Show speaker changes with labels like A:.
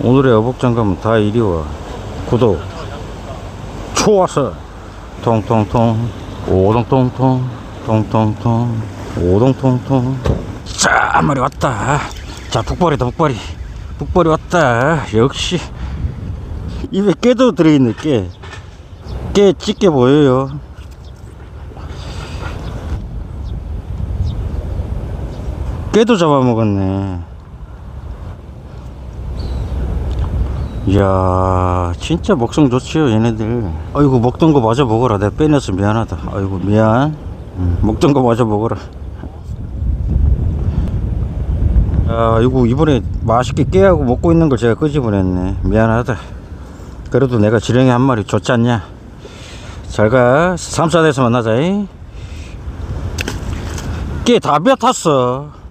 A: 오늘의 어복장가면 다 이리와. 구독. 좋았어 통통통. 오동통통. 통통통. 오동통통. 자 한 마리 왔다. 자 북발이다 북발이. 북발이 왔다. 역시. 입에 깨도 들어있네 깨. 깨 찢게 보여요. 깨도 잡아먹었네 이야 진짜 먹성 좋지요 얘네들. 아이고 먹던 거 마저 먹어라. 내가 빼내서 미안하다. 아이고 미안. 음, 먹던 거 마저 먹어라. 아 이거 이번에 맛있게 깨하고 먹고 있는 걸 제가 끄집어냈네. 미안하다. 그래도 내가 지렁이 한 마리 줬지 않냐. 잘가. 삼사대에서 만나자 깨다 뱉었어